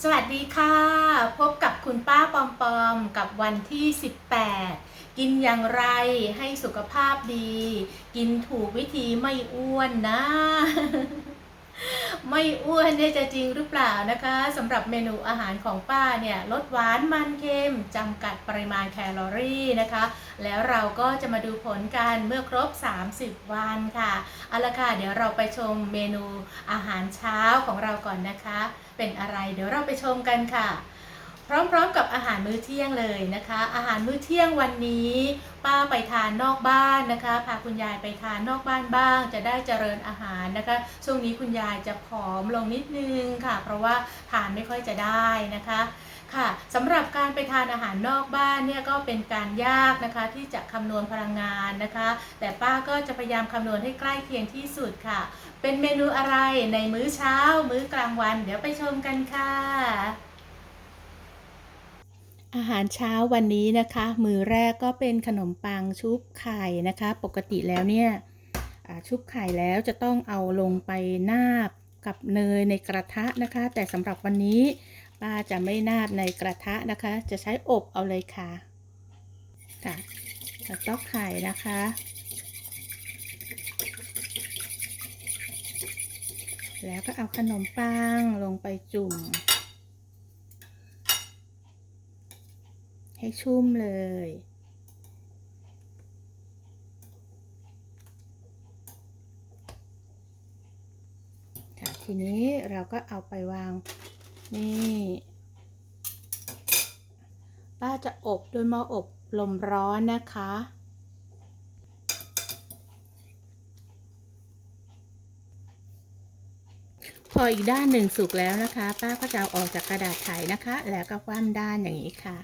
สวัสดีค่ะ พบกับคุณป้าปอมปอมกับวันที่ 18 กินอย่างไรให้สุขภาพดี กินถูกวิธีไม่อ้วนนะ ไม่อ้วนเนี่ยจะจริงหรือเปล่านะคะสำหรับเมนูอาหารของป้าเนี่ยลดหวานมันเค็มจำกัดปริมาณแคลอรี่นะคะ แล้วเราก็จะมาดูผลกันเมื่อครบ 30 วันค่ะเอาละค่ะเดี๋ยวเราไปชมเมนูอาหารเช้าของเราก่อนนะคะ เป็นอะไรเดี๋ยวเราไปชมกันค่ะ ร้อมๆกับอาหารมื้อเที่ยงเลยนะคะ อาหารมื้อเที่ยงวันนี้ ป้าไปทานนอกบ้านนะคะ พาคุณยายไปทานนอกบ้านบ้าง จะได้เจริญอาหารนะคะ ช่วงนี้คุณยายจะผอมลงนิดนึงค่ะ เพราะว่าทานไม่ค่อยจะได้นะคะค่ะสำหรับการไปทานอาหารนอกบ้านเนี่ยก็เป็นการยากนะคะที่จะคำนวณพลังงานนะคะ แต่ป้าก็จะพยายามคำนวณให้ใกล้เคียงที่สุดค่ะ เป็นเมนูอะไรในมื้อเช้า มื้อกลางวัน เดี๋ยวไปชมกันค่ะ อาหารเช้าวันนี้นะคะ มือแรกก็เป็นขนมปังชุบไข่นะคะ ปกติแล้วเนี่ยชุบไข่แล้วจะต้องเอาลงไปนาบกับเนยในกระทะนะคะ แต่สำหรับวันนี้ป้าจะไม่นาบในกระทะนะคะ จะใช้อบเอาเลยค่ะค่ะต๊อกไข่นะคะ แล้วก็เอาขนมปังลงไปจุ่ม ให้ชุ่มเลย ค่ะ ทีนี้เราก็เอาไปวาง นี่ ป้าจะอบด้วยหม้ออบลมร้อนนะคะพออีกด้านหนึ่งสุกแล้วนะคะ ป้าก็จะเอาออกจากกระดาษไขนะคะ แล้วก็คว่ำด้านอย่างนี้ค่ะ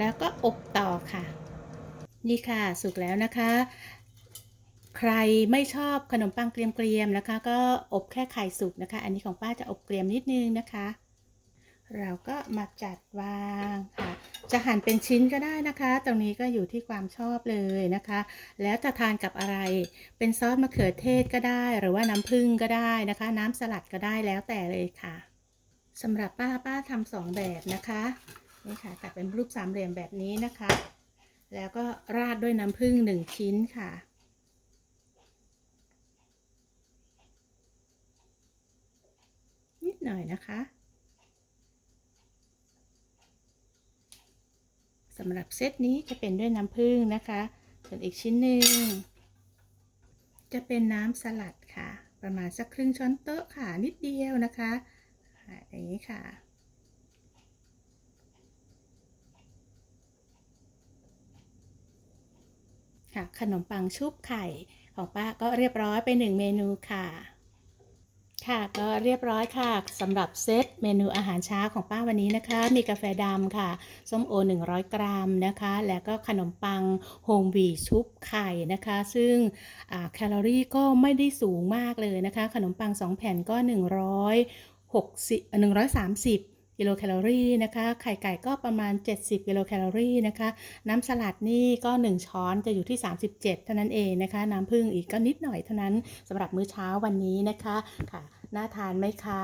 แล้วก็อบต่อค่ะ นี่ค่ะสุกแล้วนะคะ ใครไม่ชอบขนมปังเกรียมๆนะคะ ก็อบแค่ไข่สุกนะคะ อันนี้ของป้าจะอบเกรียมนิดนึงนะคะ เราก็มาจัดวางค่ะ จะหั่นเป็นชิ้นก็ได้นะคะ ตรงนี้ก็อยู่ที่ความชอบเลยนะคะ แล้วจะทานกับอะไร เป็นซอสมะเขือเทศก็ได้ หรือว่าน้ำผึ้งก็ได้นะคะ น้ำสลัดก็ได้แล้วแต่เลยค่ะสำหรับป้าป้าทำสองแบบนะคะ นี่ค่ะตัดเป็นรูปสามเหลี่ยมแบบนี้นะคะ แล้วก็ราดด้วยน้ำผึ้งหนึ่งชิ้นค่ะนิดหน่อยนะคะสำหรับเซตนี้จะเป็นด้วยน้ำผึ้งนะคะ ส่วนอีกชิ้นหนึ่งจะเป็นน้ำสลัดค่ะ ประมาณสักครึ่งช้อนโต๊ะค่ะนิดเดียวนะคะอย่างนี้ค่ะ ค่ะขนมปังชุบไข่ของป้าก็เรียบร้อยไปหนึ่งเมนูค่ะ ค่ะก็เรียบร้อยค่ะสำหรับเซตเมนูอาหารเช้าของป้าวันนี้นะคะ มีกาแฟดำค่ะ ส้มโอ 100 กรัมนะคะ แล้วก็ขนมปังโฮมวีชุบไข่นะคะ ซึ่งแคลอรี่ก็ไม่ได้สูงมากเลยนะคะ ขนมปัง 2 แผ่นก็160 130 กิโลแคลอรี่นะคะไข่ไก่ก็ประมาณ 70 กิโลแคลอรี่นะคะ น้ำสลัดนี่ก็ 1 ช้อนจะอยู่ที่ 37 เท่านั้นเองนะคะ น้ำผึ้งอีกก็นิดหน่อยเท่านั้นสำหรับมื้อเช้าวันนี้นะคะค่ะน่าทานไหมคะ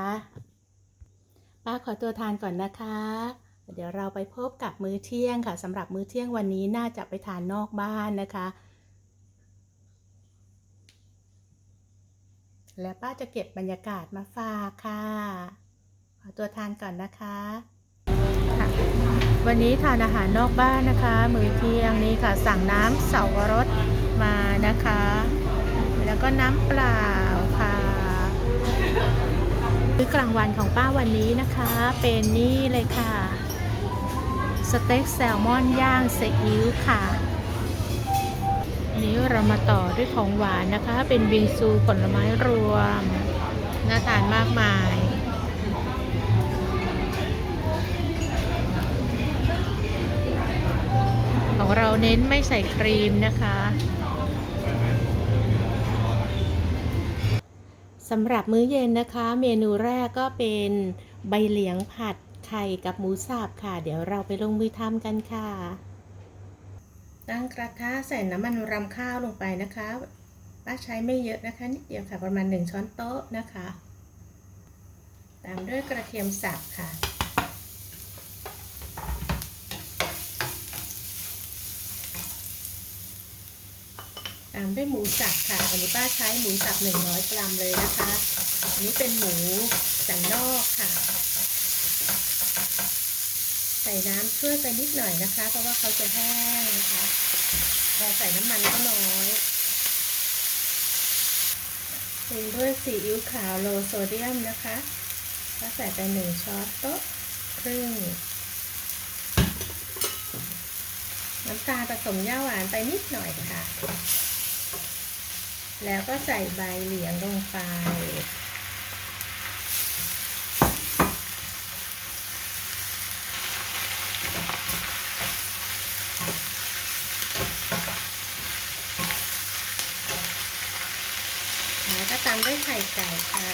ป้าขอตัวทานก่อนนะคะเดี๋ยวเราไปพบกับมื้อเที่ยงค่ะสำหรับมื้อเที่ยงวันนี้น่าจะไปทานนอกบ้านนะคะ และป้าจะเก็บบรรยากาศมาฝากค่ะ อตัวทานก่อนนะคะค่ะวันนี้ทานอาหารนอกบ้านนะคะ มื้อเที่ยงนี้ค่ะ สั่งน้ำเสาวรสมานะคะ แล้วก็น้ำเปล่าค่ะมื้อกลางวันของป้าวันนี้นะคะ เป็นนี่เลยค่ะ สเต็กแซลมอนย่างซีอิ๊วค่ะนนี้เรามาต่อด้วยของหวานนะคะ เป็นบิงซูผลไม้รวม น่าทานมากมาย เน้นไม่ใส่ครีมนะคะสำหรับมื้อเย็นนะคะ เมนูแรกก็เป็นใบเหลียงผัดไข่กับหมูสับค่ะ เดี๋ยวเราไปลงมือทำกันค่ะ ตั้งกระทะใส่น้ำมันรำข้าวลงไปนะคะป้าใช้ไม่เยอะนะคะนิดเดียวค่ะประมาณ 1 ช้อนโต๊ะนะคะ ตามด้วยกระเทียมสับค่ะ ตามด้วยหมูสับค่ะอันนี้ป้าใช้หมูสับ100กรัมเลยนะคะ อันนี้เป็นหมูสันนอกค่ะ ใส่น้ำช่วยไปนิดหน่อยนะคะ เพราะว่าเขาจะแห้งนะคะพอใส่น้ำมันก็น้อยปรุงด้วยซีอิ๊วขาวโลโซเดียมนะคะก็ใส่ไปหนึ่งช้อนโต๊ะครึ่ง น้ำตาลผสมย่าหวานไปนิดหน่อยค่ะ แล้วก็ใส่ใบเหลียงลงไปแล้วก็ตามด้วยไข่ไก่ค่ะ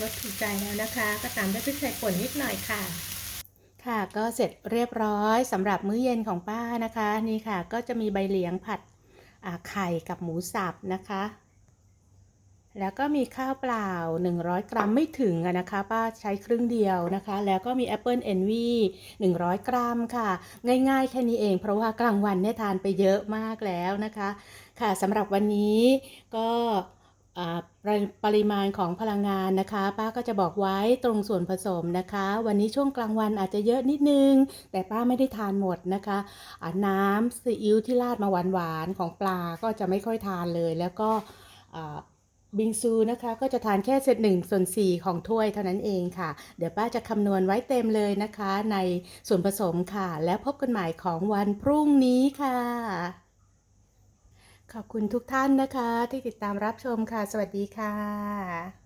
รสถูกใจแล้วนะคะ ก็ตามด้วยพริกไทยป่นนิดหน่อยค่ะ ค่ะก็เสร็จเรียบร้อยสำหรับมื้อเย็นของป้านะคะ นี่ค่ะ ก็จะมีใบเหลียงผัดไข่กับหมูสับนะคะ แล้วก็มีข้าวเปล่า 100 กรัมไม่ถึงนะคะ ป้าใช้ครึ่งเดียวนะคะ แล้วก็มีแอปเปิลเอนวี100 กรัมค่ะ ง่ายๆ แค่นี้เอง เพราะว่ากลางวันเนี่ยทานไปเยอะมากแล้วนะคะ ค่ะสำหรับวันนี้ก็ ปริปริมาณของพลังงานนะคะ ป้าก็จะบอกไว้ตรงส่วนผสมนะคะ วันนี้ช่วงกลางวันอาจจะเยอะนิดนึง แต่ป้าไม่ได้ทานหมดนะคะน้ำซีอิ๊วที่ราดมาหวานๆของปลาก็จะไม่ค่อยทานเลย แล้วก็บิงซูนะคะก็จะทานแค่เศษหนึ่งส่วนสี่ของถ้วยเท่านั้นเองค่ะ เดี๋ยวป้าจะคำนวณไว้เต็มเลยนะคะ ในส่วนผสมค่ะ แล้วพบกันใหม่ของวันพรุ่งนี้ค่ะ ขอบคุณทุกท่านนะคะที่ติดตามรับชมค่ะ สวัสดีค่ะ